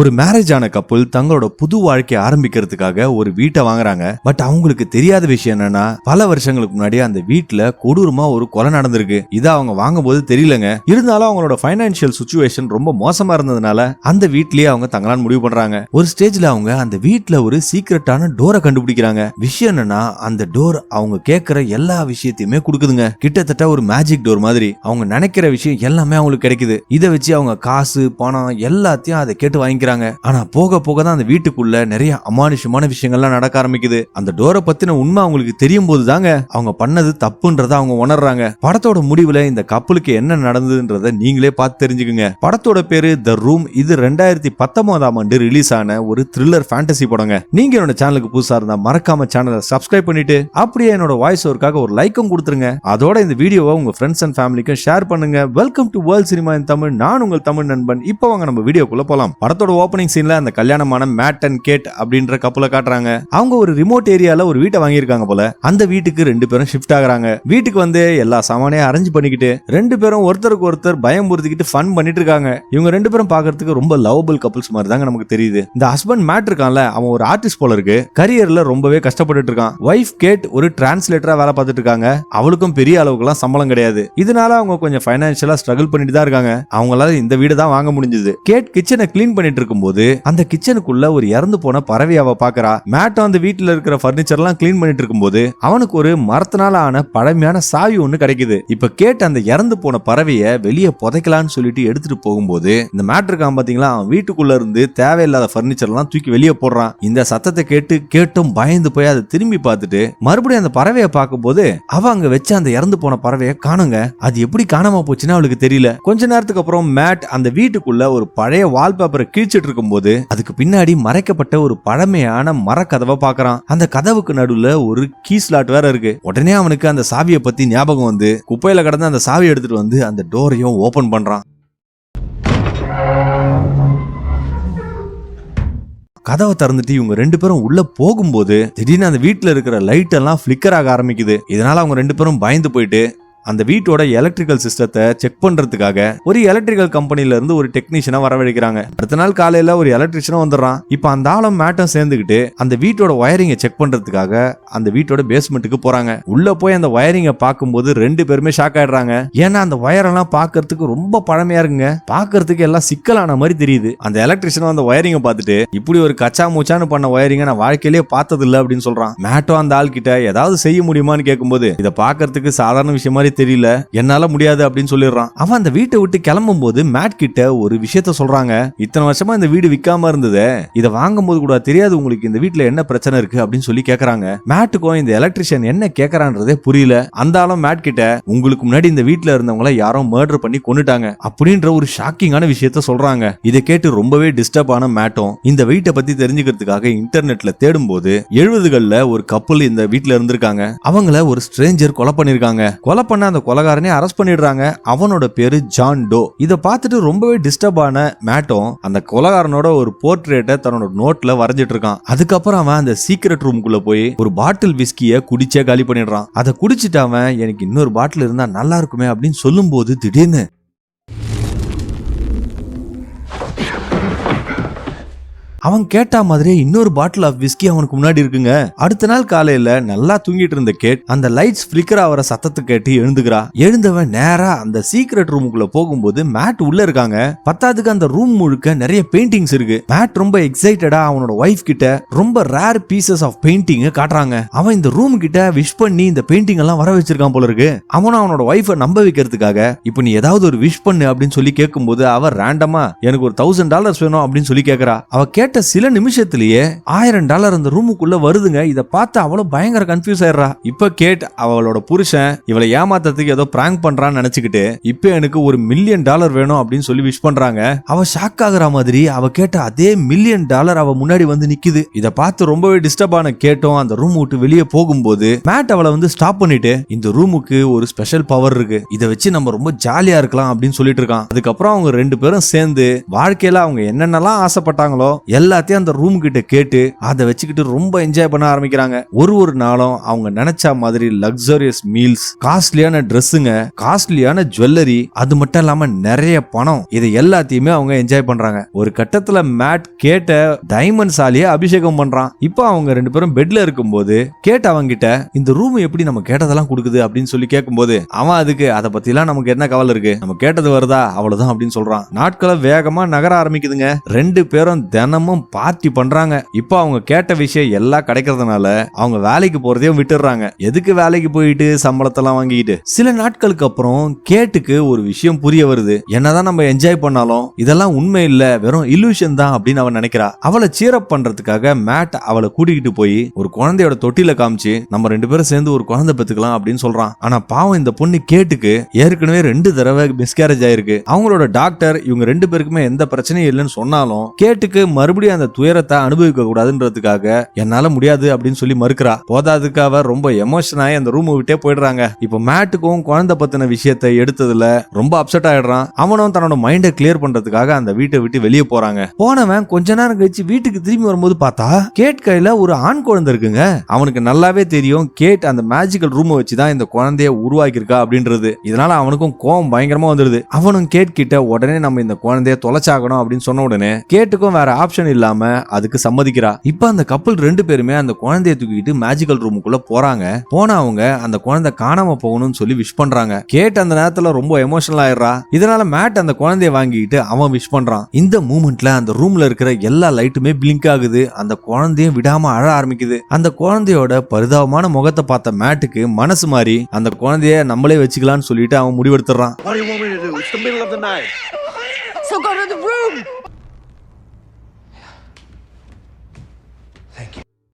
ஒரு மேரேஜ் ஆன கப்புள் தங்களோட புது வாழ்க்கையை ஆரம்பிக்கிறதுக்காக ஒரு வீட்டை வாங்குறாங்க. பட் அவங்களுக்கு தெரியாத விஷயம் என்னன்னா பல வருஷங்களுக்கு முன்னாடி அந்த வீட்டுல கொடூரமா ஒரு கொலை நடந்திருக்கு. இதை அவங்க வாங்கும்போது தெரியலங்க. இருந்தாலும் அவங்களோட பைனான்சியல் சுச்சுவேஷன் ரொம்ப மோசமா இருந்ததுனால அந்த வீட்லயே அவங்க தங்கலான்னு முடிவு பண்றாங்க. ஒரு ஸ்டேஜ்ல அவங்க அந்த வீட்டுல ஒரு சீக்கிரட்டான டோரை கண்டுபிடிக்கிறாங்க. விஷயம் என்னன்னா அந்த டோர் அவங்க கேட்கிற எல்லா விஷயத்தையுமே கொடுக்குதுங்க. கிட்டத்தட்ட ஒரு மேஜிக் டோர் மாதிரி. அவங்க நினைக்கிற விஷயம் எல்லாமே அவங்களுக்கு கிடைக்குது. இதை வச்சு அவங்க காசு பணம் எல்லாத்தையும் அதை கேட்டு வாங்கிக்கிறாங்க. ஆனா போக போக தான் அந்த வீட்டுக்குள்ள நிறைய அமானுஷமான விஷயங்கள்லாம் நடக்க ஆரம்பிக்குது. அந்த டோரை பத்தின உண்மை அவங்களுக்கு தெரியும் போது தாங்க அவங்க பண்ணது தப்புன்றத அவங்க உணர்றாங்க. படத்தோட முடிவுல இந்த கப்பலுக்கு என்ன நடந்ததுன்றத நீங்களே பார்த்து தெரிஞ்சுக்குங்க. படத்தோட பேரு த ரூம் இது ரெண்டாயிரத்தி பத்தொன்பதாம் ஆண்டு ரிலீஸ் ஆன ஒரு த்ரில்லர் ஃபேண்டசி படங்க. நீங்க என்னோட சேனலுக்கு புதுசா இருந்தா மறக்காம சேனலை சப்ஸ்கிரைப் பண்ணிட்டு அப்படியே என்னோட வாய்ஸ் ஒர்க்காக ஒரு லைக்கும் கொடுத்துருங்க. அதோட இந்த வீடியோவை உங்க ஃப்ரெண்ட்ஸ் அண்ட் ஃபேமிலிக்கும் ஷேர் பண்ணுங்க. Welcome to world cinema in Tamil நான் உங்கள் தமிழ் நண்பன். இப்போ வாங்க நம்ம வீடியோக்குள்ள போலாம். படத்தோட ஓப்பனிங் சீன்ல அந்த கல்யாணமான மேட் அண்ட் கேட் அப்படின்ற கப்பலை காட்டுறாங்க. அவங்க ஒரு ரிமோட் ஏரியால ஒரு வீட்டை வாங்கியிருக்காங்க போல. அந்த வீட்டுக்கு ரெண்டு பேரும் ஷிஃப்ட் ஆகுறாங்க. வீட்டுக்கு வந்து எல்லா சாமானையும் அரேஞ்ச் பண்ணிக்கிட்டு ரெண்டு பேரும் ஒருத்தருக்கு ஒருத்தர் பயம் பொறுத்துக்கிட்டு ஃபன் பண்ணிட்டு இருக்காங்க. இவங்க ரெண்டு பேரும் பாக்குறதுக்கு ரொம்ப லவபிள் கப்பல்ஸ் மாதிரி தாங்க நமக்கு தெரியுது. இந்த ஹஸ்பண்ட் மேட் இருக்கான்ல அவன் ஒரு ஆர்டிஸ்ட் போல இருக்கு. கரியர்ல ரொம்பவே கஷ்டப்பட்டுட்டு இருக்கான். ஒய்ஃப் கேட் ஒரு டிரான்ஸ்லேட்டரா வேலை பார்த்துட்டு இருக்காங்க. அவளுக்கும் பெரிய அளவுக்குலாம் சம்பளம் கிடையாது. இதனால அவங்க கொஞ்சம் பைனான்சியலா ஸ்ட்ரகிள் பண்ணிட்டு தான் இருக்காங்க. அவங்களால இந்த வீடு தான் வாங்க முடிஞ்சது. கேட் கிச்சனை கிளீன் பண்ணிட்டு இருக்கும்போது அந்த கிச்சனுக்குள்ள ஒரு இறந்து போன பறவை பாக்குறா. மேட்டும் அந்த வீட்டுல இருக்கிற பர்னிச்சர் எல்லாம் கிளீன் பண்ணிட்டு இருக்கும்போது அவனுக்கு ஒரு மரத்தினால ஆன பழமையான சாவி ஒண்ணு கிடைக்குது. இப்ப கேட்டு அந்த இறந்து போன பறவைய வெளியே புதைக்கலாம்னு சொல்லிட்டு எடுத்துட்டு போகும்போது இந்த மேட் இருக்கான் பாத்தீங்களா? அவன் வீட்டுக்குள்ள இருந்து தேவையில்லாத பர்னிச்சர் எல்லாம் தூக்கி வெளியே போடுறான். இந்த சத்தத்தை கேட்டு கேட்டும் பயந்து போய் அதை திரும்பி பார்த்துட்டு மறுபடியும் அந்த பறவையை பார்க்கும்போது அவ அங்க வச்ச அந்த இறந்து போன பறவையை காணுங்க. அது எப்படி காணாம போச்சுன்னு அவளுக்கு தெரியல. கொஞ்ச நேரத்துக்கு அப்புறம் மேட் அந்த வீட்டுக்குள்ள ஒரு பழைய வால்பேப்பரை சிரிச்சிட்டு இருக்கும்போது அதுக்கு பின்னாடி மறைக்கப்பட்ட ஒரு பழமையான மரக்கதவை பார்க்கறான். அந்த கதவுக்கு நடுவுல ஒரு கீ ஸ்லாட் வேற இருக்கு. உடனே அவனுக்கு அந்த சாவியை பத்தி ஞாபகம் வந்து குப்பையில கடந்து அந்த சாவியை எடுத்துட்டு வந்து அந்த டோரையும் ஓபன் பண்றான். கதவை திறந்துட்டு இவங்க ரெண்டு பேரும் உள்ள போகும்போது திடீர்னு அந்த வீட்டுல இருக்கிற லைட் எல்லாம் ஃபிளிக்கர் ஆக ஆரம்பிக்குது. இதனால அவங்க ரெண்டு பேரும் பயந்து போயிட்டு அந்த வீட்டோட எலக்ட்ரிக்கல் சிஸ்டத்தை செக் பண்றதுக்காக ஒரு எலக்ட்ரிக்கல் கம்பெனில இருந்து ஒரு டெக்னீஷியனை வரவழைக்கிறாங்க. அடுத்த நாள் காலையில ஒரு எலக்ட்ரிஷியனும் வந்துடுறான். இப்ப அந்த ஆளும் மேட்டும் சேர்ந்துக்கிட்டு அந்த வீட்டோட வயரிங்கை செக் பண்றதுக்காக அந்த வீட்டோட பேஸ்மெண்ட்டுக்கு போறாங்க. உள்ள போய் அந்த வயரிங்கை பார்க்கும்போது ரெண்டு பேருமே ஷாக் ஆயிடுறாங்க. ஏன்னா அந்த வயரெல்லாம் பார்க்கறதுக்கு ரொம்ப பழமையா இருக்குங்க. பார்க்கறதுக்கு எல்லாம் சிக்கலான மாதிரி தெரியுது. அந்த எலக்ட்ரிஷியனும் அந்த வயரிங்கை பார்த்துட்டு இப்படி ஒரு கச்சா மூச்சான்னு பண்ண வயரிங்க நான் வாழ்க்கையிலேயே பார்த்தது இல்ல அப்படின்னு சொல்றான். மேட்டோ அந்த ஆள் கிட்ட ஏதாவது செய்ய முடியுமான்னு கேட்கும்போது இதை பார்க்கிறதுக்கு சாதாரண விஷயம் மாதிரி தெரியல. என்னால முடியாது அப்படின்னு சொல்லிடுறான். அவன் அந்த வீட்டை விட்டு கிளம்பும் போது மேட் கிட்ட ஒரு விஷயத்த சொல்றாங்க. இத்தனை வருஷமா இந்த வீடு விற்காம இருந்தது. இதை வாங்கும் போது கூட தெரியாது உங்களுக்கு இந்த வீட்டுல என்ன பிரச்சனை இருக்கு அப்படின்னு சொல்லி கேக்குறாங்க. மேட்டுக்கும் இந்த எலக்ட்ரிஷியன் என்ன கேக்குறான்றதே புரியல. அந்த ஆளும் மேட் கிட்ட உங்களுக்கு முன்னாடி இந்த வீட்டுல இருந்தவங்கள யாரோ மர்டர் பண்ணி கொண்டுட்டாங்க அப்படின்ற ஒரு ஷாக்கிங்கான விஷயத்த சொல்றாங்க. இதை கேட்டு ரொம்பவே டிஸ்டர்ப் ஆன மேட்டும் இந்த வீட்டை பத்தி தெரிஞ்சுக்கிறதுக்காக இன்டர்நெட்ல தேடும் போது எழுபதுகள்ல ஒரு கப்பல் இந்த வீட்டுல இருந்திருக்காங்க. அவங்கள ஒரு ஸ்ட்ரேஞ்சர் கொலை பண்ணிருக்காங்க. கொலை பண்ண அந்த கொலகாரனே அரெஸ்ட் பண்ணிடுறாங்க. அவனோட பேரு ஜான் டோ இதை பார்த்துட்டு ரொம்பவே டிஸ்டர்ப் ஆன மேட்டும் அந்த கொலகாரனோட ஒரு போர்ட்ரேட்டை தன்னோட நோட்ல வரைஞ்சிட்டு இருக்கான். அதுக்கப்புறம் அவன் அந்த சீக்ரெட் ரூம்குள்ள போய் ஒரு பாட்டில் விஸ்கிய குடிச்சே காலி பண்ணிடுறான். அதை குடிச்சிட்டு அவன் எனக்கு இன்னொரு பாட்டில் இருந்தா நல்லா இருக்குமே அப்படின்னு சொல்லும்போது திடீர்னு அவன் கேட்டா மாதிரியே இன்னொரு பாட்டில் ஆஃப் விஸ்கி அவனுக்கு முன்னாடி இருக்குங்க. அடுத்த நாள் காலையில நல்லா தூங்கிட்டு இருந்த கேட் அந்த லைட்ஸ் பிளிக்கர் ஆகிற சத்தத்தை கேட்டு எழுந்துக்கிறா. எழுந்தவன் நேரா அந்த சீக்ரெட் ரூமுக்குள்ள போகும்போது மேட் உள்ள இருக்காங்க. பத்தாதுக்கு அந்த ரூம் முழுக்க நிறைய பெயிண்டிங்ஸ் இருக்கு. மேட் ரொம்ப எக்ஸைட்டடா அவனோட ஒய்ஃப் கிட்ட ரொம்ப ரேர் பீசஸ் ஆஃப் பெயிண்டிங் காட்டுறாங்க. அவன் இந்த ரூம் கிட்ட விஷ் பண்ணி இந்த பெயிண்டிங் எல்லாம் வர வச்சிருக்கான் போல இருக்கு. அவனும் அவனோட ஒய்ஃபை நம்ப வைக்கிறதுக்காக இப்போ நீ ஏதாவது ஒரு விஷ் பண்ணு அப்படின்னு சொல்லி கேட்கும்போது அவ ரேண்டமா எனக்கு ஒரு தௌசண்ட் டாலர்ஸ் வேணும் அப்படின்னு சொல்லி கேட்கறா. அவ கேட்ட சில நிமிஷத்திலேயே ஆயிரம் டாலர் அந்த ரூமுக்குள்ள வருதுங்க. இதை பார்த்து அவளும் பயங்கர கன்ஃபியூஸ் ஆயிடுறா. இப்ப கேட் அவளோட புருஷன் இவளை ஏமாத்தத்துக்கு ஏதோ பிராங்க் பண்றான்னு நினைச்சுக்கிட்டு இப்ப எனக்கு ஒரு மில்லியன் டாலர் வேணும் அப்படின்னு சொல்லி விஷ் பண்றாங்க. அவ ஷாக் ஆகுற மாதிரி அவ கேட்ட அதே மில்லியன் டாலர் அவ முன்னாடி வந்து நிக்குது. இதை பார்த்து ரொம்பவே டிஸ்டர்ப் ஆன கேட்டோம் அந்த ரூம் விட்டு வெளியே போகும்போது மேட் அவளை வந்து ஸ்டாப் பண்ணிட்டு இந்த ரூமுக்கு ஒரு ஸ்பெஷல் பவர் இருக்கு. இதை வச்சு நம்ம ரொம்ப ஜாலியா இருக்கலாம் அப்படின்னு சொல்லிட்டு இருக்கான். அதுக்கப்புறம் அவங்க ரெண்டு பேரும் சேர்ந்து வாழ்க்கையில அவங்க என்னென்னலாம் ஆசைப்பட்டாங்களோ எல்லாத்தையும் அந்த ரூம் கிட்ட கேட்டு அதை வச்சுக்கிட்டு ரொம்ப என்ஜாய் பண்ண ஆரம்பிக்கிறாங்க. ஒரு ஒரு நாளும் அவங்க நினைச்ச மாதிரி லக்ஸரியஸ் மீல்ஸ் காஸ்ட்லியான ட்ரெஸ்ஸுங்க காஸ்ட்லியான ஜுவல்லரி அது மட்டும் இல்லாம நிறைய பணம் இது எல்லாத்தையுமே அவங்க என்ஜாய் பண்றாங்க. ஒரு கட்டத்துல மேட் கேட்ட டைமண்ட் சாலிய அபிஷேகம் பண்றான். இப்போ அவங்க ரெண்டு பேரும் பெட்ல இருக்கும்போது கேட்ட அவங்க கிட்ட இந்த ரூம் எப்படி நம்ம கேட்டதெல்லாம் கொடுக்குது? அப்படின்னு சொல்லி கேட்கும்போது அவன் அதுக்கு அதை பத்திலாம் நமக்கு என்ன கவலை இருக்கு? நம்ம கேட்டது வருதா? அவ்வளவுதான் அப்படின்னு சொல்றான். நாட்களை வேகமா நகர ஆரம்பிக்குதுங்க. ரெண்டு பேரும் தினமும் பார்ட்டி பண்றாங்க. இப்போ அவங்க கேட்ட விஷயம் எல்லாம் கிடைக்கிறதுனால அவங்க வேலைக்கு போறதையும் விட்டுடுறாங்க. எதுக்கு வேலைக்கு போயிட்டு சம்பளத்தெல்லாம் வாங்கிட்டு சில நாட்களுக்கு அப்புறம் கேட்டுக்கு ஒரு விஷயம் புரிய வருது. என்னதான் நம்ம என்ஜாய் பண்ணாலும் இதெல்லாம் உண்மை இல்ல வெறும் இல்லூஷன் தான் அப்படின்னு அவன் நினைக்கிறா. அவளை சீரப் பண்றதுக்காக மேட் அவளை கூட்டிக்கிட்டு போய் ஒரு குழந்தையோட தொட்டில காமிச்சு நம்ம ரெண்டு பேரும் சேர்ந்து ஒரு குழந்தை பெத்துக்கலாம் அப்படின்னு சொல்றான். ஆனா பாவம் இந்த பொண்ணு கேட்டுக்கு ஏற்கனவே ரெண்டு தடவை மிஸ்கேரேஜ் ஆயிருக்கு. அவங்களோட டாக்டர் இவங்க ரெண்டு பேருக்குமே எந்த பிரச்சனையும் இல்லைன்னு சொன்னாலும் கேட்டுக்கு மறுபடியும் அந்த துயரத்தை அனுபவிக்க கூடாதுன்றதுக்காக என்னால முடியாது அப்படின்னு சொல்லி மறுக்கிறா. போதாதுக்கு அவ ரொம்ப எமோஷன் ஆகி அந்த ரூம் விட்டே போயிடுறாங்க. இப்போ மேட்டுக்கும் குழந்தை பத்தின விஷயத்தை எடுத்ததுல ரொம்ப அப்செட் ஆயிடுறான். அவனும் தன்னோட மைண்டை கிளியர் பண்றதுக்காக அந்த வீட்டை விட்டு வெளியே போறாங்க. போனவன் கொஞ்ச நேரம் கழிச்சு வீட்டுக்கு திரும்பி வரும்போது பார்த்தா கேட் கையில ஒரு ஆண் குழந்தை இருக்குங்க. அவனுக்கு நல்லாவே தெரியும் கேட் அந்த மேஜிக்கல் ரூமை வச்சுதான் இந்த குழந்தைய உருவாக்கியிருக்கா அப்படின்றது. இதனால அவனுக்கும் கோவம் பயங்கரமா வந்துருது அவனும் கேட் கிட்ட உடனே நம்ம இந்த குழந்தைய தொலைச்சாகணும் அப்படின்னு சொன்ன உடனே கேட்டுக்கும் வேற ஆப்ஷன் இல்லாம அதுக்கு சம்மதிக்கிறா. இப்ப அந்த கப்பல் ரெண்டு பேருமே அந்த குழந்தைய தூக்கிட்டு மேஜிக்கல் ரூமுக்குள்ள போறாங்க. போன அவங்க அந்த குழந்தை காணாம போகணும்னு சொல்லி விஷ் பண்றாங்க. கேட் அந்த நேரத்துல ரொம்ப எமோஷனல் ஆயிடுறா. இதனால மேட் அந்த குழந்தைய வாங்கிட்டு அவன் விஷ் பண்றான். இந்த மூமெண்ட்ல அந்த ரூம்ல இருக்கிற எல்லா லைட்டுமே பிளிங்க் ஆகுது. அந்த குழந்தையும் விடாம அழ ஆரம்பிக்குது. அந்த குழந்தையோட பரிதாபமான முகத்தை பார்த்த மேட்டுக்கு மனசு மாறி அந்த குழந்தைய நம்மளே வச்சுக்கலாம்னு சொல்லிட்டு அவன் முடிவெடுத்துறான். So go to the room.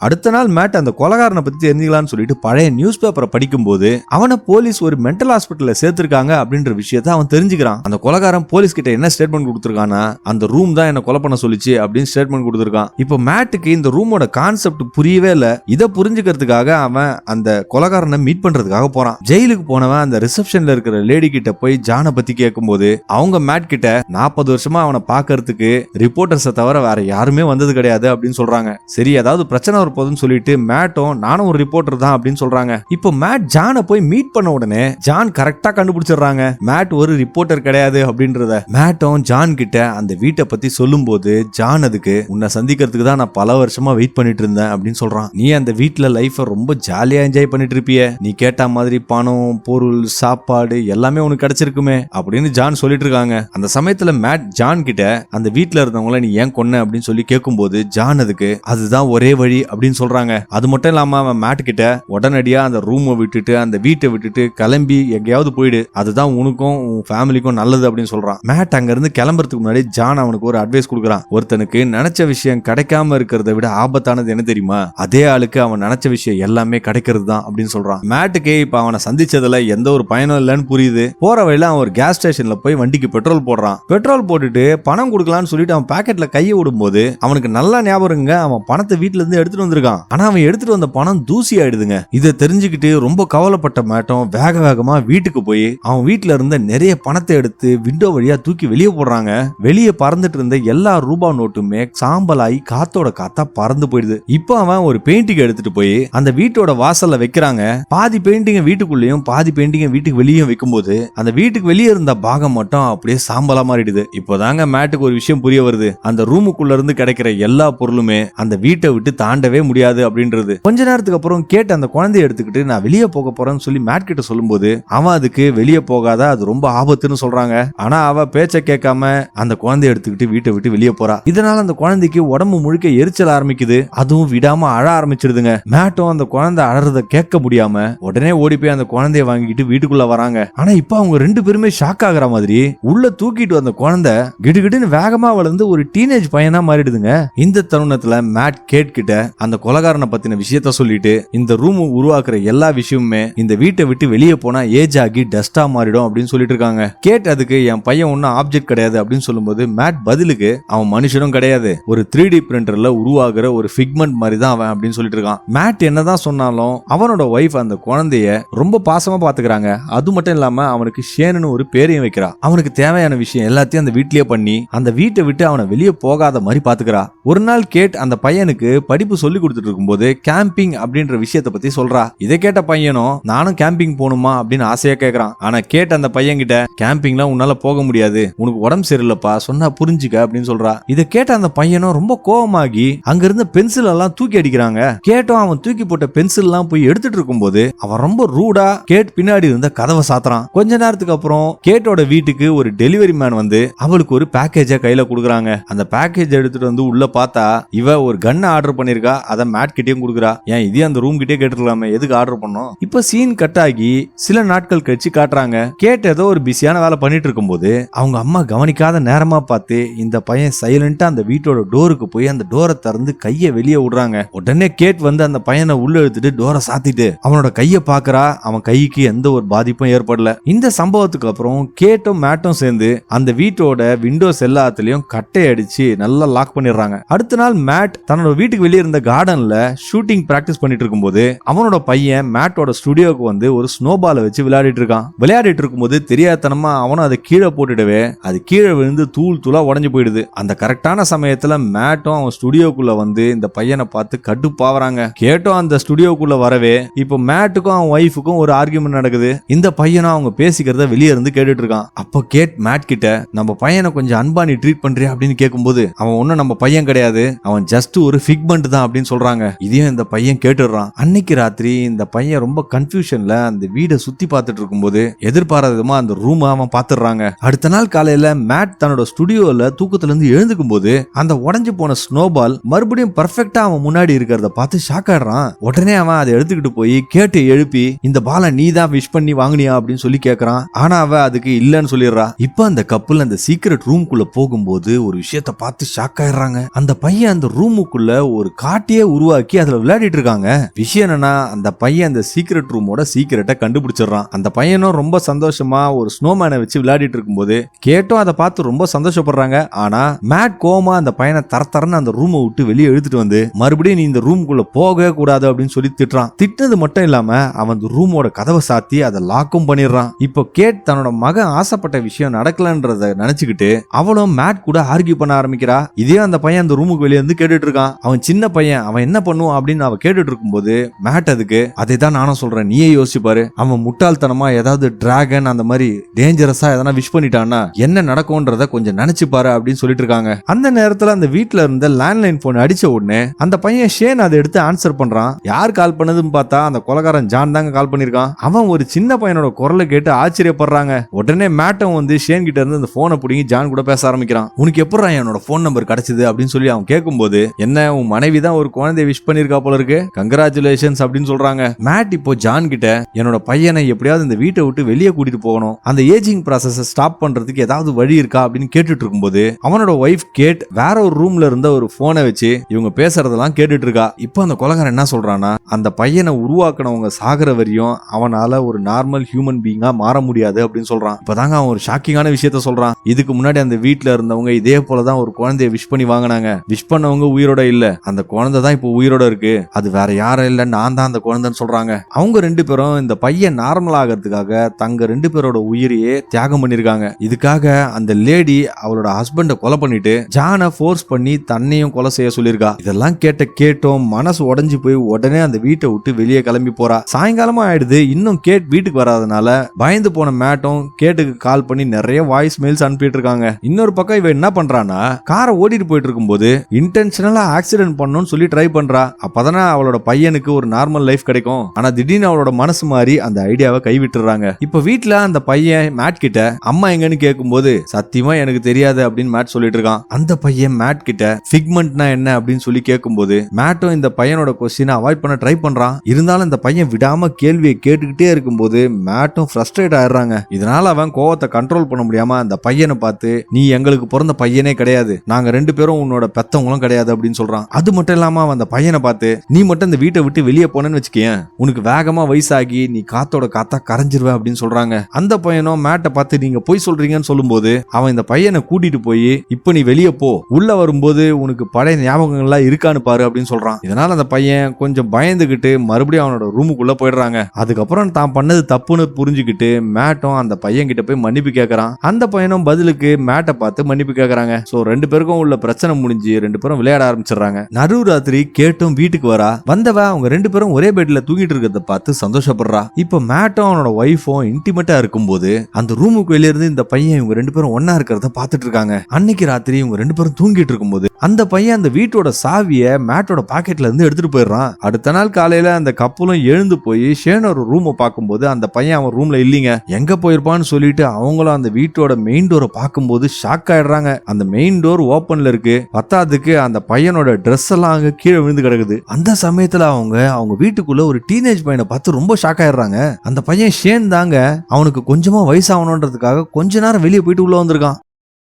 அடுத்த நாள் மேட் அந்த கொலகாரனை பத்தி தெரிஞ்சுக்கலாம்னு சொல்லிட்டு பழைய நியூஸ் பேப்பரை படிக்கும்போது அவனை போலீஸ் ஒரு மென்டல் ஹாஸ்பிட்டல்ல சேர்த்திருக்காங்க அப்படின்ற விஷயத்த அவன் தெரிஞ்சுக்கிறான். அந்த கொலகாரன் போலீஸ் கிட்ட என்ன ஸ்டேட்மெண்ட் கொடுத்துருக்கானா அந்த ரூம் தான் என்ன கொலை பண்ண சொல்லிச்சு அப்படின்னு ஸ்டேட்மெண்ட் கொடுத்துருக்கான். இப்போ மேட்டுக்கு இந்த ரூமோட கான்செப்ட் புரியவே இல்ல. இதை புரிஞ்சுக்கிறதுக்காக அவன் அந்த கொலகாரனை மீட் பண்றதுக்காக போறான். ஜெயிலுக்கு போனவன் அந்த ரிசப்ஷன்ல இருக்கிற லேடி கிட்ட போய் ஜானை பத்தி கேட்கும்போது அவங்க மேட் கிட்ட நாற்பது வருஷமா அவனை பாக்குறதுக்கு ரிப்போர்ட்டர்ஸை தவிர வேற யாருமே வந்தது கிடையாது அப்படின்னு சொல்றாங்க. சரி ஏதாவது பிரச்சனை வரப்போகுதுன்னு சொல்லிட்டு மேட்டும் நானும் ஒரு ரிப்போர்ட்டர் தான் அப்படின்னு சொல்றாங்க. இப்போ மேட் ஜானை போய் மீட் பண்ண உடனே ஜான் கரெக்டா கண்டுபிடிச்சிடுறாங்க. மேட் ஒரு ரிப்போர்ட்டர் கிடையாது அப்படின்றத. மேட்டும் ஜான் கிட்ட அந்த வீட்டை பத்தி சொல்லும்போது ஜான் அதுக்கு உன்னை சந்திக்கிறதுக்கு தான் நான் பல வருஷமா வெயிட் பண்ணிட்டு இருந்தேன் அப்படின்னு சொல்றான். நீ அந்த வீட்டுல லைஃப ரொம்ப ஜாலியா என்ஜாய் பண்ணிட்டு இருப்பிய. நீ கேட்ட மாதிரி பணம் பொருள் சாப்பாடு எல்லாமே உனக்கு கிடைச்சிருக்குமே அப்படின்னு ஜான் சொல்லிட்டு இருக்காங்க. அந்த சமயத்துல மேட் ஜான் கிட்ட அந்த வீட்டுல இருந்தவங்கள நீ ஏன் கொன்ன? அப்படின்னு சொல்லி கேட்கும்போது ஜான் அதுக்கு அதுதான் ஒரே வழி அப்படின்னு சொல்றாங்க. அது மட்டும் இல்லாம அவன் மேட் கிட்ட உடனடியா அந்த ரூமை விட்டுட்டு அந்த வீட்டை விட்டுட்டு கிளம்பி எங்கேயாவது போயிடு. அதுதான் உனக்கும் உன் ஃபேமிலிக்கும் நல்லது அப்படின்னு சொல்றான். மேட் அங்க இருந்து கிளம்புறதுக்கு முன்னாடி ஜான் அவனுக்கு ஒரு அட்வைஸ் கொடுக்குறான். ஒருத்தனுக்கு நினைச்ச விஷயம் கிடைக்காம இருக்கிறத விட ஆபத்தானது என்ன தெரியுமா? அதே ஆளுக்கு அவன் நினைச்ச விஷயம் எல்லாமே கிடைக்கிறது தான் அப்படின்னு சொல்றான். மேட்டுக்கே இப்ப அவனை சந்திச்சதுல எந்த ஒரு பயனும் இல்லைன்னு புரியுது. போற வழியில அவன் ஒரு கேஸ் ஸ்டேஷன்ல போய் வண்டிக்கு பெட்ரோல் போடுறான். பெட்ரோல் போட்டுட்டு பணம் கொடுக்கலாம்னு சொல்லிட்டு அவன் பாக்கெட்ல கையை விடும்போது அவனுக்கு நல்லா ஞாபகம் அவன் பணத்தை வீட்டுல இருந்து எடுத்துட்டு வந்திருக்கான். ஆனா அவன் எடுத்துட்டு வந்த பணம் தூசி ஆயிடுதுங்க. இதை தெரிஞ்சுக்கிட்டு ரொம்ப கவலைப்பட்ட மேட்டம் வேக வேகமா வீட்டுக்கு போய் அவன் வீட்டுல இருந்த நிறைய பணத்தை எடுத்து விண்டோ வழியா தூக்கி வெளியே போடுறாங்க. வெளியே பறந்துட்டு இருந்த எல்லா ரூபா நோட்டுமே சாம்பலாகி காத்தோட காத்தா பறந்து போயிடுது. இப்போ அவன் ஒரு பெயிண்டிங் எடுத்துட்டு போய் அந்த வீட்டோட வாசல்ல வைக்கிறாங்க. பாதி பெயிண்டிங்க வீட்டுக்குள்ளேயும் பாதி பெயிண்டிங்க வீட்டுக்கு வெளியும் வைக்கும்போது அந்த வீட்டுக்கு வெளியே இருந்த பாகம் மட்டும் அப்படியே சாம்பலா மாறிடுது. இப்போதாங்க மேட்டுக்கு ஒரு விஷயம் புரிய வருது. அந்த ரூமுக்குள்ள இருந்து கிடைக்கிற எல்லா பொருளுமே அந்த வீட்டை விட்டு தாண்டவே முடியாது அப்படின்றது. கொஞ்ச நேரத்துக்கு அப்புறம் கேட்டு அந்த குழந்தைய எடுத்துக்கிட்டு நான் வெளியே போக போறேன்னு சொல்லி மேட் கிட்ட சொல்லும்போது அவன் அதுக்கு வெளியே போகாத? அது ரொம்ப ஆபத்துன்னு சொல்றாங்க. ஆனா அவ பேச்ச கேட்காம அந்த குழந்தைய எடுத்துக்கிட்டு வீட்டை விட்டு வெளியே போறா. இதனால அந்த குழந்தைக்கு உடம்பு முழுக்க எரிச்சல் ஆரம்பிக்குது. அதுவும் விடாம அழ ஆரம்பிச்சிருதுங்க. மேட்டும் அந்த குழந்தை அழறத கேட்க முடியாம உடனே ஓடி போய் அந்த குழந்தைய வாங்கிட்டு வீட்டுக்குள்ள வராங்க. ஆனா இப்ப அவங்க ரெண்டு பேருமே ஷாக் ஆகுற மாதிரி உள்ள தூக்கிட்டு வந்த குழந்தை கிடுகிடுன்னு வேகமா வளர்ந்து ஒரு டீனேஜ் பையனா மாறிடுதுங்க. இந்த தருணத்துல மேட் கேட் கிட்ட அந்த கொலகாரனை பத்தின விஷயத்த சொல்லிட்டு இந்த ரூம் உருவாக்குற எல்லா விஷயமுமே இந்த வீட்டை விட்டு வெளியே போனா ஏஜ் ஆகி டஸ்டா மாறிடும் அப்படின்னு சொல்லிட்டு இருக்காங்க. கேட் அதுக்கு என் பையன் ஒன்னும் ஆப்ஜெக்ட் கிடையாது அப்படின்னு சொல்லும்போது மேட் பதிலுக்கு அவன் மனுஷனும் கிடையாது. ஒரு த்ரீ டி பிரிண்டர்ல உருவாகிற ஒரு ஃபிக்மெண்ட் மாதிரி தான் அவன் அப்படின்னு சொல்லிட்டு இருக்கான். மேட் என்னதான் சொன்னாலும் அவனோட ஒய்ஃப் அந்த குழந்தைய ரொம்ப பாசமா பாத்துக்கிறாங்க. அது மட்டும் இல்லாம அவனுக்கு ஷேனுன்னு ஒரு பேரையும் வைக்கிறா. அவனுக்கு தேவையான விஷயம் எல்லாத்தையும் அந்த வீட்லயே பண்ணி அந்த வீட்டை விட்டு அவனை வெளியே போகாத மாதிரி பாத்துக்கிறா. ஒரு நாள் கேட் அந்த பையனுக்கு படிப்பு சொல்லி கொடுத்துட்டு இருக்கும்போது கேம்பிங் அப்படின்ற விஷயத்தை பத்தி சொல்றா. இதை கேட்ட பையனும் நானும் கேம்பிங் போகணுமா? அப்படின்னு ஆசையா கேக்குறான். ஆனா கேட்ட அந்த பையன் கிட்ட கேம்பிங்லாம் உன்னால போக முடியாது. உனக்கு உடம்பு சரியில்லைப்பா. சொன்னா புரிஞ்சுக்க அப்படின்னு சொல்றா. இதை கேட்ட அந்த பையனும் ரொம்ப கோவமாகி அங்க இருந்த பென்சில் எல்லாம் தூக்கி அடிக்கிறாங்க. கேட்டும் அவன் தூக்கி போட்ட பென்சில் எல்லாம் போய் எடுத்துட்டு இருக்கும்போது அவன் ரொம்ப ரூடா கேட் பின்னாடி இருந்த கதவை சாத்துறான். கொஞ்ச நேரத்துக்கு அப்புறம் கேட்டோட வீட்டுக்கு ஒரு டெலிவரி மேன் வந்து அவளுக்கு ஒரு பேக்கேஜ கையில கொடுக்குறாங்க. அந்த பேக்கேஜ் எடுத்துட்டு வந்து உள்ள பார்த்தா இவ ஒரு கன் ஆர்டர் பண்ணிருக்கா. அதை மேட் கிட்டேயும் கொடுக்குறா. ஏன் இதே அந்த ரூம் கிட்டே கேட்டுருக்கலாமே. எதுக்கு ஆர்டர் பண்ணோம்? இப்போ சீன் கட் ஆகி சில நாட்கள் கழிச்சு காட்டுறாங்க. கேட் ஏதோ ஒரு பிஸியான வேலை பண்ணிட்டு இருக்கும்போது அவங்க அம்மா கவனிக்காத நேரமா பார்த்து இந்த பையன் சைலண்டா அந்த வீட்டோட டோருக்கு போய் அந்த டோரை திறந்து கையை வெளியே விடுறாங்க. உடனே கேட் வந்து அந்த பையனை உள்ள எடுத்துட்டு டோரை சாத்திட்டு அவனோட கையை பாக்குறா அவன் கைக்கு எந்த ஒரு பாதிப்பும் ஏற்படல. இந்த சம்பவத்துக்கு அப்புறம் கேட்டும் மேட்டும் சேர்ந்து அந்த வீட்டோட விண்டோஸ் எல்லாத்துலயும் கட்டை அடிச்சு நல்லா லாக் பண்ணிடுறாங்க. அடுத்த நாள் மேட் தன்னோட வீட்டுக்கு வெளியே இருந்த கார்டன்ல ஷூட்டிங் பிராக்டிஸ் பண்ணிட்டு இருக்கும்போது அவனோட பையன் மேட்டோட ஸ்டுடியோக்கு வந்து ஒரு ஸ்னோபாலை வச்சு விளையாடிட்டு இருக்கான். விளையாடிட்டு இருக்கும்போது தெரியாதனமா அவனும் அதை கீழே போட்டுடவே அது கீழே விழுந்து தூள் தூளா உடஞ்சு போயிடுது. அந்த கரெக்டான சமயத்துல மேட்டும் அவன் ஸ்டுடியோக்குள்ள வந்து இந்த பையனை பார்த்து கடுப்பாவறாங்க. கேட்டும் அந்த ஸ்டுடியோக்குள்ள வரவே இப்போ மேட்டுக்கும் அவன் ஒய்ஃபுக்கும் ஒரு ஆர்கியூமெண்ட் நடக்குது. இந்த பையனும் அவங்க பேசிக்கிறத வெளியே இருந்து கேட்டுட்டு இருக்கான். அப்போ கேட் மேட் கிட்ட நம்ம பையனை கொஞ்சம் அன்பா நீ ட்ரீட் பண்றியா? அப்படின்னு கேட்கும்போது அவன் ஒன்னும் நம்ம பையன் கிடையாது. அவன் ஜஸ்ட் ஒரு ஃபிக்மெண்ட் தான் அப்படின்னு சொல்றாங்க. இதையும் இந்த பையன் கேட்டுடுறான். அன்னைக்கு ராத்திரி இந்த பையன் ரொம்ப கன்ஃபியூஷன்ல அந்த வீடை சுத்தி பார்த்துட்டு இருக்கும்போது எதிர்பாராத விதமா அந்த ரூம் அவன் பாத்துடுறாங்க அடுத்த நாள் காலையில மேட் தன்னோட ஸ்டுடியோல தூக்கத்துல இருந்து எழுந்துக்கும் போது அந்த உடஞ்சு போன ஸ்னோபால் மறுபடியும் பர்ஃபெக்டா அவன் முன்னாடி இருக்கிறத பார்த்து ஷாக் ஆடுறான் உடனே அவன் அதை எடுத்துக்கிட்டு போய் கேட்டு எழுப்பி இந்த பாலை நீ தான் விஷ் பண்ணி வாங்குனியா? அப்படின்னு சொல்லி கேக்குறான். ஆனா அவ அதுக்கு இல்லன்னு சொல்லிடுறா. இப்ப அந்த கப்பல் அந்த சீக்கிரட் ரூம்குள்ள போகும்போது ஒரு விஷயத்த பார்த்து ஷாக் ஆயிடுறாங்க. அந்த பையன் அந்த ரூமுக்குள்ள ஒரு காட்டையே உருவாக்கி அதுல விளையாடிட்டு இருக்காங்க விஷயம் என்னன்னா அந்த பையன் அந்த சீக்ரெட் ரூமோட சீக்கிரட்டை கண்டுபிடிச்சிடுறான். அந்த பையனும் ரொம்ப சந்தோஷமா ஒரு ஸ்னோமேனை வச்சு விளையாடிட்டு இருக்கும்போது கேட்டும் அதை பார்த்து ரொம்ப சந்தோஷப்படுறாங்க. ஆனா மேட் கோமா அந்த பையனை தர தரன்னு அந்த ரூமை விட்டு வெளியே எழுத்துட்டு வந்து மறுபடியும் நீ இந்த ரூமுக்குள்ள போகவே கூடாது அப்படின்னு சொல்லி திட்டுறான். திட்டினது மட்டும் இல்லாம அவன் அந்த ரூமோட கதவை சாத்தி அதை லாக்கும் பண்ணிடுறான். இப்போ கேட் தன்னோட மகன் ஆசைப்பட்ட விஷயம் நடக்கலன்றத நினைச்சுக்கிட்டு அவளும் மேட் கூட ஆர்கியூ பண்ண ஆரம்பிக்கிறா. இதே அந்த பையன் அந்த ரூமுக்கு வெளியே வந்து கேட்டுட்டு இருக்கான் அவன் சின்ன பையன். அவன் என்ன பண்ணுவான் அப்படின்னு அவ கேட்டுட்டு இருக்கும்போது மேட் அதுக்கு அதை தான் நானும் சொல்றேன். நீயே யோசிப்பாரு அவன் முட்டாள்தனமா ஏதாவது டிராகன் அந்த மாதிரி டேஞ்சரஸா எதனா விஷ் பண்ணிட்டான்னா என்ன நடக்கும்ன்றத கொஞ்சம் நினைச்சு பாரு அப்படின்னு சொல்லிட்டு இருக்காங்க. அந்த நேரத்துல அந்த வீட்டுல இருந்த லேண்ட்லைன் போன் அடிச்ச உடனே அந்த பையன் ஷேன் அதை எடுத்து ஆன்சர் பண்றான். யார் கால் பண்ணதுன்னு பார்த்தா அந்த கொலகாரன் ஜான் தாங்க கால் பண்ணிருக்கான். அவன் ஒரு சின்ன பையனோட குரலை கேட்டு ஆச்சரியப்படுறாங்க. உடனே மேட்டம் வந்து ஷேன் கிட்ட இருந்து அந்த போனை பிடிங்கி ஜான் கூட பேச ஆரம்பிக்கிறான். உனக்கு எப்படா என்னோட போன் நம்பர் கிடைச்சது அப்படின்னு சொல்லி அவன் கேட்கும்போது என்ன உன் மனைவி தான் ஒரு ஒரு குழந்தை விஷ் பண்ணிருக்கா போல இருக்கு. கங்கராச்சுலேஷன்ஸ் அப்படின்னு சொல்றாங்க. மேட் இப்போ ஜான் கிட்ட என்னோட பையனை எப்படியாவது இந்த வீட்டை விட்டு வெளியே கூட்டிட்டு போகணும். அந்த ஏஜிங் ப்ராசஸ ஸ்டாப் பண்றதுக்கு ஏதாவது வழி இருக்கா அப்படின்னு கேட்டுட்டு இருக்கும்போது அவனோட ஒய்ஃப் கேட் வேற ஒரு ரூம்ல இருந்த ஒரு போனை வச்சு இவங்க பேசுறதெல்லாம் கேட்டுட்டு இருக்கா. இப்போ அந்த கொலகாரன் என்ன சொல்றான்னா அந்த பையனை உருவாக்குனவங்க சாகுற வரையும் அவனால ஒரு நார்மல் ஹியூமன் பீங்கா மாற முடியாது அப்படின்னு சொல்றான். இப்பதாங்க அவன் ஒரு ஷாக்கிங்கான விஷயத்த சொல்றான். இதுக்கு முன்னாடி அந்த வீட்டுல இருந்தவங்க இதே போலதான் ஒரு குழந்தைய விஷ் பண்ணி வாங்கினாங்க. விஷ் பண்ணவங்க உயிரோட இல்ல. அந்த குழந்தை தான் இப்போ உயிரோட இருக்கு. அது வேற யாரும் இல்ல நான் தான் அந்த குழந்தைன்னு சொல்றாங்க. அவங்க ரெண்டு பேரும் இந்த பையன் நார்மல் ஆகிறதுக்காக தங்க ரெண்டு பேரோட உயிரையே தியாகம் பண்ணிருக்காங்க. இதுக்காக அந்த லேடி அவளோட ஹஸ்பண்ட கொலை பண்ணிட்டு ஜானை ஃபோர்ஸ் பண்ணி தன்னையும் கொலை செய்ய சொல்லியிருக்கா. இதெல்லாம் கேட்ட கேட்டோம் மனசு உடஞ்சு போய் உடனே அந்த வீட்டை விட்டு வெளியே கிளம்பி போறா. சாயங்காலமா ஆயிடுது இன்னும் கேட் வீட்டுக்கு வராதனால பயந்து போன மேட்டும் கேட்டுக்கு கால் பண்ணி நிறைய வாய்ஸ் மெயில்ஸ் அனுப்பிட்டு இருக்காங்க இன்னொரு பக்கம் இவன் என்ன பண்றான்னா காரை ஓடிட்டு போயிட்டு இருக்கும்போது இன்டென்ஷனலா ஆக்சிடென்ட் பண்ணணும்னு சொல்லி ட்ரை பண்றா. அப்பதானே அவளோட பையனுக்கு ஒரு நார்மல் லைஃப் கிடைக்கும். ஆனா திடீர்னு அவளோட மனசு மாறி அந்த ஐடியாவை கைவிட்டுறாங்க இப்ப வீட்ல அந்த பையன் மேட் கிட்ட அம்மா எங்கன்னு கேட்கும்போது சத்தியமா எனக்கு தெரியாது அப்படின்னு மேட் சொல்லிட்டு இருக்கான். அந்த பையன் மேட் கிட்ட ஃபிக்மெண்ட்னா என்ன? அப்படின்னு சொல்லி கேட்கும்போது மேட்டும் இந்த பையனோட கொஸ்டினை அவாய்ட் பண்ண ட்ரை பண்றான். இருந்தாலும் இந்த பையன் விடாம கேள்வியை கேட்டுக்கிட்டே இருக்கும்போது மேட்டும் ஃப்ரஸ்ட்ரேட் ஆயிடுறாங்க. இதனால அவன் கோவத்தை கண்ட்ரோல் பண்ண முடியாம அந்த பையனை பார்த்து நீ எங்களுக்கு பிறந்த பையனே கிடையாது. நாங்க ரெண்டு பேரும் உன்னோட பெத்தவங்களும் கிடையாது அப்படின்னு சொல்றான். அது மட்டும் இல்லாம அம்மா அந்த பையனை பார்த்து நீ மட்டும் அந்த வீட்டை விட்டு வெளியே போனேன்னு வச்சுக்கேன். உனக்கு வேகமா வயசாகி நீ காத்தோட காத்தா கரைஞ்சிருவ அப்படின்னு சொல்றாங்க. அந்த பையனும் மேட்டை பார்த்து நீங்க போய் சொல்றீங்கன்னு சொல்லும்போது அவன் இந்த பையனை கூட்டிட்டு போய் இப்போ நீ வெளியே போ. உள்ள வரும்போது உனக்கு பழைய ஞாபகங்கள்லாம் இருக்கான்னு பாரு அப்படின்னு சொல்றான். இதனால அந்த பையன் கொஞ்சம் பயந்துகிட்டு மறுபடியும் அவனோட ரூமுக்குள்ள போயிடுறாங்க. அதுக்கப்புறம் தான் பண்ணது தப்புன்னு புரிஞ்சுக்கிட்டு மேட்டும் அந்த பையன் கிட்ட போய் மன்னிப்பு கேட்கறான் அந்த பையனும் பதிலுக்கு மேட்டை பார்த்து மன்னிப்பு கேட்கறாங்க சோ ரெண்டு பேருக்கும் உள்ள பிரச்சனை முடிஞ்சு ரெண்டு பேரும் விளையாட ஆரம்பிச்சிடுறாங்க. நடு ராத்திரி கேட்டும் வீட்டுக்கு வரா. வந்தவ அவங்க ரெண்டு பேரும் ஒரே பெட்ல தூங்கிட்டு இருக்கிறத பார்த்து சந்தோஷப்படுறா. இப்போ மேட்டும் அவனோட ஒய்ஃபும் இன்டிமேட்டா இருக்கும்போது அந்த ரூமுக்கு வெளியே இருந்து இந்த பையன் இவங்க ரெண்டு பேரும் ஒன்னா இருக்கிறத பாத்துட்டு இருக்காங்க. அன்னைக்கு ராத்திரி இவங்க ரெண்டு பேரும் தூங்கிட்டு இருக்கும்போது அந்த பையன் அந்த வீட்டோட சாவிய மேட்டோட பாக்கெட்ல இருந்து எடுத்துட்டு போயிடுறான். அடுத்த நாள் காலையில அந்த கப்பலும் எழுந்து போய் ஷேனோட ரூமை பார்க்கும்போது அந்த பையன் அவன் ரூம்ல இல்லீங்க. எங்க போயிருப்பான்னு சொல்லிட்டு அவங்களும் அந்த வீட்டோட மெயின் டோரை பார்க்கும்போது ஷாக் ஆயிடுறாங்க. அந்த மெயின் டோர் ஓப்பன்ல இருக்கு. பத்தாததுக்கு அந்த பையனோட ட்ரெஸ் எல்லாம் அங்க கீழே விழுந்து கிடக்குது அந்த சமயத்துல அவங்க அவங்க வீட்டுக்குள்ள ஒரு டீனேஜ் பையனை பார்த்து ரொம்ப ஷாக் ஆயிடுறாங்க அந்த பையன் ஷேன் தாங்க அவனுக்கு கொஞ்சமா வயசாகணுன்றதுக்காக கொஞ்ச நேரம் வெளியே போயிட்டு உள்ள வந்திருக்கான்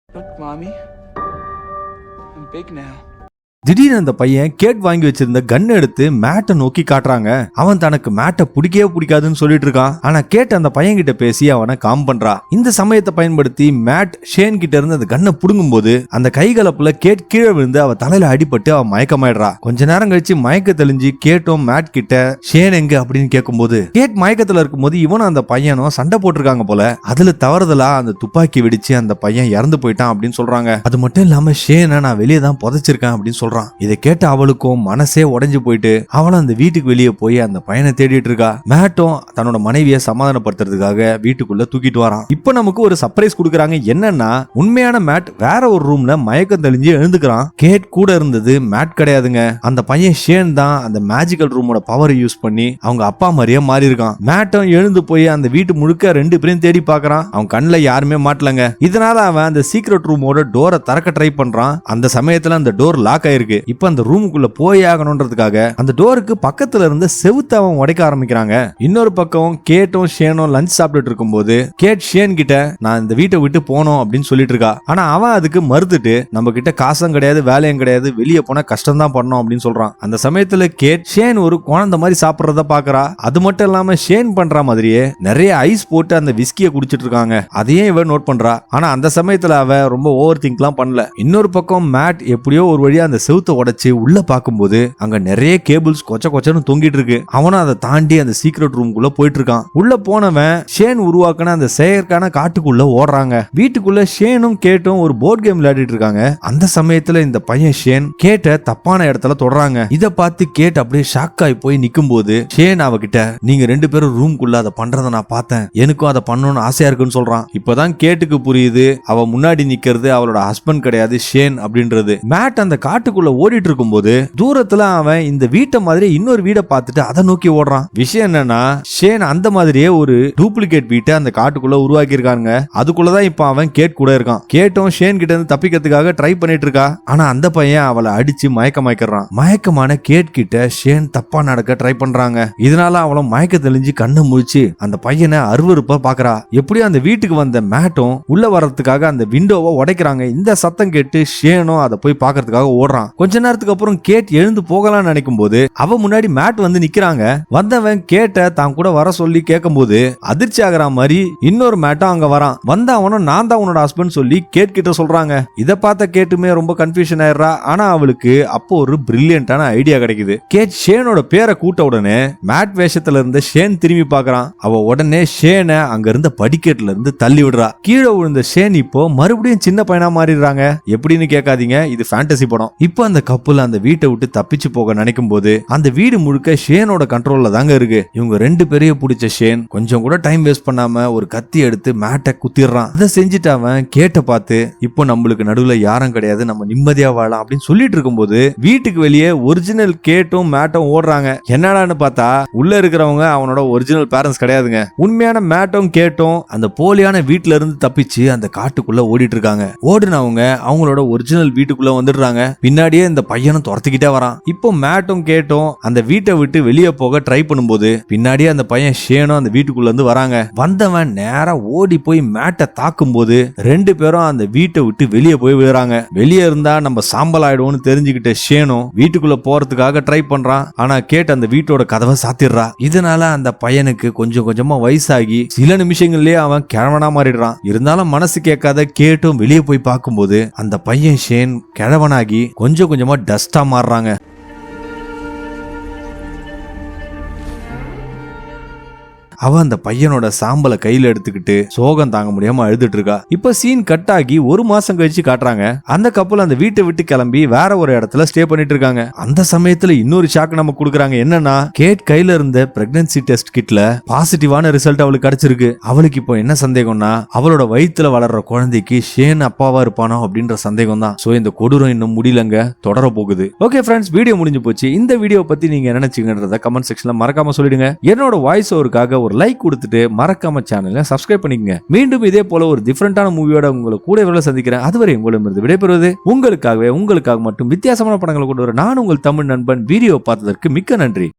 Look, Mommy. I'm big now. திடீர்னு அந்த பையன் கேட் வாங்கி வச்சிருந்த கன் எடுத்து மேட்டை நோக்கி காட்டுறாங்க. அவன் தனக்கு மேட்டை பிடிக்கவே பிடிக்காதுன்னு சொல்லிட்டு இருக்கான். ஆனா கேட் அந்த பையன் கிட்ட பேசி அவனை காம் பண்றா. இந்த சமயத்தை பயன்படுத்தி மேட் ஷேன் கிட்ட இருந்து அந்த கன்னை புடுங்கும் போது அந்த கைகலப்புல கேட் கீழே விழுந்து அவ தலையில அடிபட்டு அவன் மயக்கமாயிடுறா. கொஞ்ச நேரம் கழிச்சு மயக்க தெளிஞ்சு கேட்டும் மேட் கிட்ட ஷேன் எங்க? அப்படின்னு கேட்கும்போது கேட் மயக்கத்துல இருக்கும்போது இவனும் அந்த பையனும் சண்டை போட்டிருக்காங்க போல. அதுல தவறுதலா அந்த துப்பாக்கி வெடிச்சு அந்த பையன் இறந்து போயிட்டான் அப்படின்னு சொல்றாங்க. அது மட்டும் இல்லாம ஷேனை நான் வெளியே தான் புதைச்சிருக்கேன் அப்படின்னு சொல்றான். இதை கேட்ட அவளுக்கும் மனசே உடஞ்சு போயிட்டு அவளும் அந்த வீட்டுக்கு வெளியே போய் அந்த பையனை தேடிட்டு இருக்கா. மேட்டும் தன்னோட மனைவியை சமாதானப்படுத்துறதுக்காக வீட்டுக்குள்ள தூக்கிட்டு வரான். இப்போ நமக்கு ஒரு சர்ப்ரைஸ் கொடுக்குறாங்க. என்னன்னா உண்மையான மேட் வேற ஒரு ரூம்ல மயக்கம் தெளிஞ்சு எழுந்துக்கிறான். கேட் கூட இருந்தது மேட் கிடையாதுங்க. அந்த பையன் ஷேன் தான் அந்த மேஜிக்கல் ரூமோட பவரை யூஸ் பண்ணி அவங்க அப்பா மாதிரியே மாறி இருக்கான் மேட்டும் எழுந்து போய் அந்த வீட்டு முழுக்க ரெண்டு பேரையும் தேடி பாக்குறான். அவன் கண்ணில் யாருமே மாட்டலங்க. இதனால அவன் அந்த சீக்ரெட் ரூமோட டோரை திறக்க ட்ரை பண்றான். அந்த சமயத்துல அந்த டோர் லாக் ஆயிருக்கு. இப்ப அந்த ரூமுக்குள்ள போய் ஆகணும்ன்றதுக்காக அந்த டோருக்கு பக்கத்துல இருந்து செவுத்த அவன் உடைக்க ஆரம்பிக்கிறாங்க. இன்னொரு பக்கம் கேட்டும் ஷேனும் லஞ்ச் சாப்பிட்டுட்டு இருக்கும்போது கேட் ஷேன் கிட்ட நான் இந்த வீட்டை விட்டு போனோம் அப்படின்னு சொல்லிட்டு இருக்கா. ஆனா அவன் அதுக்கு மறுத்துட்டு நம்ம கிட்ட காசும் கிடையாது வேலையும் கிடையாது வெளியே போனா கஷ்டம் தான் பண்ணோம் அப்படின்னு சொல்றான். அந்த சமயத்துல கேட் ஷேன் ஒரு குழந்தை மாதிரி சாப்பிடுறத பாக்குறா. அது மட்டும் இல்லாம ஷேன் பண்ற மாதிரியே நிறைய ஐஸ் போட்டு அந்த விஸ்கியை குடிச்சிட்டு இருக்காங்க. அதையும் இவன் நோட் பண்றா. ஆனா அந்த சமயத்துல அவ ரொம்ப ஓவர் திங்க்லாம் பண்ணல. இன்னொரு பக்கம் மேட் எப்படியோ ஒரு வழியா அந்த செவுத்த உடைச்சு உள்ள பார்க்கும்போது அங்க நிறைய கேபிள்ஸ் கொச்ச கொச்சன்னு தொங்கிட்டு இருக்கு. அவனும் அதை தாண்டி அந்த சீக்ரெட் ரூம்குள்ள போயிட்டு இருக்கான் உள்ள போனவன் ஷேன் உருவாக்கின அந்த செயற்கான காட்டுக்குள்ள ஓடுறாங்க. வீட்டுக்குள்ள ஷேனும் கேட்டும் ஒரு போர்ட் கேம் விளையாடிட்டு இருக்காங்க. அந்த சமயத்துல இந்த பையன் ஷேன் கேட்ட தப்பான இடத்துல தொடறாங்க. இத பார்த்து கேட் அப்படியே ஷாக் ஆகி போய் நிக்கும் போது ஷேன் அவகிட்ட நீங்க ரெண்டு பேரும் ரூம்குள்ள அதை பண்றத நான் பார்த்தேன். எனக்கும் அதை பண்ணணும்னு ஆசையா இருக்குன்னு சொல்றான். இப்பதான் கேட்டுக்கு புரியுது அவ முன்னாடி நிக்கிறது அவளோட ஹஸ்பண்ட் கிடையாது ஷேன் அப்படின்றது. மேட் அந்த காட்டுக்குள்ள ஓடிட்டு இருக்கும்போது தூரத்துல அவன் இந்த வீட்டை மாதிரி இன்னொரு வீடை பார்த்துட்டு அதை நோக்கி ஓடுறான். விஷயம் என்னன்னா ஷேன் அந்த மாதிரியே ஒரு டூப்ளிகேட் வீட்டை அந்த காட்டுக்குள்ள உருவாக்கி இருக்காங்க அதுக்குள்ளதான் இப்ப அவன் கேட் கூட இருக்கான். கேட்டும் ஷேன் கிட்ட இருந்து தப்பிக்கிறதுக்காக ட்ரை பண்ணிட்டு இருக்கா. ஆனா அந்த பையன் அவளை அடிச்சு மயக்க மயக்கிறான். மயக்கமான கேட் கிட்ட ஷேன் தப்பா நடக்க ட்ரை பண்றாங்க. இதனால அவளும் மயக்க தெளிஞ்சு கண்ணை முழிச்சு அந்த பையனை அருவறுப்பா பாக்குறா. எப்படியும் அந்த வீட்டுக்கு வந்த மேட்டும் உள்ள வர்றதுக்காக அந்த விண்டோவை உடைக்கிறாங்க. இந்த சத்தம் கேட்டு ஷேனும் அதை போய் பாக்குறதுக்காக ஓடுறான். கொஞ்ச நேரத்துக்கு அப்புறம் கேட் எழுந்து போகலாம்னு நினைக்கும் போது அவ முன்னாடி மேட் வந்து நிக்கிறாங்க. வந்தவன் கேட்ட தான் கூட வர சொல்லி கேட்கும் போது அதிர்ச்சி ஆகிற மாதிரி இன்னொரு மேட்டும் அங்க வரான். வந்த அவனும் நான் தான் உன்னோட ஹஸ்பண்ட் சொல்லி கேட் கிட்ட சொல்றாங்க. இத பார்த்த கேட்டுமே ரொம்ப கன்ஃபியூஷன் ஆயிடுறா. ஆனா அவளுக்கு அப்போ ஒரு பிரில்லியண்டான ஐடியா கிடைக்குது. கேட் ஷேனோட பேரை கூட்ட உடனே மேட் வேஷத்துல இருந்த ஷேன் திரும்பி பார்க்கறான். அவ உடனே ஷேனை அங்க இருந்த படிக்கட்டுல இருந்து தள்ளி விடுறா. கீழே விழுந்த ஷேன் இப்போ மறுபடியும் சின்ன பையனா மாறிடுறாங்க. எப்படின்னு கேட்காதீங்க இது ஃபேண்டசி படம். இப்போ அந்த கப்புல அந்த வீட்டை விட்டு தப்பிச்சு போக நினைக்கும் போது அந்த வீடு முழுக்க ஷேனோட கண்ட்ரோல்ல தாங்க இருக்கு. இவங்க ரெண்டு பேரையும் பிடிச்ச ஷேன் கொஞ்சம் கூட டைம் வேஸ்ட் பண்ணாம ஒரு கத்தி எடுத்து மேட்டை குத்திடுறான். அதை செஞ்சுட்டு அவன் கேட்ட பார்த்து இப்போ நம்மளுக்கு நடுவுல யாரும் கிடையாது நம்ம நிம்மதியா வாழலாம் அப்படின்னு சொல்லிட்டு இருக்கும்போது வீட்டுக்கு வெளியே ஒரிஜினல் கேட்டும் மேட்டும் ஓடுறாங்க. என்னடான்னு பார்த்தா உள்ள இருக்கிறவங்க அவனோட ஒரிஜினல் பேரண்ட்ஸ் கிடையாதுங்க. உண்மையான மேட்டும் கேட்டும் அந்த போலியான வீட்டுல இருந்து தப்பிச்சு அந்த காட்டுக்குள்ள ஓடிட்டு இருக்காங்க. ஓடுனவங்க அவங்களோட ஒரிஜினல் வீட்டுக்குள்ள வந்துடுறாங்க. பின்னாடி பின்னாடியே இந்த பையனும் துரத்திக்கிட்டே வரான். இப்போ மேட்டும் கேட்டும் அந்த வீட்டை விட்டு வெளியே போக ட்ரை பண்ணும்போது பின்னாடியே அந்த பையன் ஷேனும் அந்த வீட்டுக்குள்ள இருந்து வராங்க. வந்தவன் நேரா ஓடி போய் மேட்டை தாக்கும் போது ரெண்டு பேரும் அந்த வீட்டை விட்டு வெளியே போய் விழுறாங்க. வெளியே இருந்தா நம்ம சாம்பல் ஆயிடுவோம்னு தெரிஞ்சுக்கிட்ட ஷேனும் வீட்டுக்குள்ள போறதுக்காக ட்ரை பண்றான். ஆனா கேட்டு அந்த வீட்டோட கதவை சாத்திடுறா. இதனால அந்த பையனுக்கு கொஞ்சம் கொஞ்சமா வயசாகி சில நிமிஷங்கள்லயே அவன் கிழவனா மாறிடுறான். இருந்தாலும் மனசு கேட்காத கேட்டும் வெளியே போய் பார்க்கும்போது அந்த பையன் ஷேன் கிழவனாகி கொஞ்சம் கொஞ்சமா டஸ்ட்டாக மாறுறாங்க. அவ அந்த பையனோட சாம்பலை கையில எடுத்துக்கிட்டு சோகம் தாங்க முடியாம அழுதுட்டு இருக்கா இப்ப சீன் கட் ஆகி ஒரு மாசம் கழிச்சு காட்டுறாங்க. அந்த கப்பல் அந்த வீட்டை விட்டு கிளம்பி வேற ஒரு இடத்துல ஸ்டே பண்ணிட்டு இருக்காங்க அந்த சமயத்துல இன்னொரு ஷாக் நம்ம கொடுக்குறாங்க. என்னன்னா கேட் கையில இருந்த பிரெக்னன்சி டெஸ்ட் கிட்ல பாசிட்டிவான ரிசல்ட் அவளுக்கு கிடைச்சிருக்கு. அவளுக்கு இப்போ என்ன சந்தேகம்னா அவளோட வயிற்றுல வளர்ற குழந்தைக்கு ஷேன் அப்பாவா இருப்பானோ அப்படின்ற சந்தேகம் தான் சோ இந்த கொடூரம் இன்னும் முடியலங்க. தொடர போகுது. ஓகே ஃப்ரெண்ட்ஸ் வீடியோ முடிஞ்சு போச்சு. இந்த வீடியோ பத்தி நீங்க என்ன நினைச்சீங்கன்றத கமெண்ட் செக்ஷன்ல மறக்காம சொல்லிடுங்க. என்னோட வாய்ஸ் ஓவருக்காக ஒரு லைக் கொடுத்துட்டு மறக்காம சேனலை சப்ஸ்கிரைப் பண்ணிக்கங்க. மீண்டும் இதே போல ஒரு டிஃப்ரெண்டான மூவியோட உங்களை கூட விரல சந்திக்கிறேன். அதுவரை உங்களிடமிருந்து விடைபெறுவது உங்களுக்காகவே உங்களுக்காக மட்டும் வித்தியாசமான படங்களை கொண்டு வர நான் உங்கள் தமிழ் நண்பன் வீடியோ பார்த்ததற்கு மிக்க நன்றி.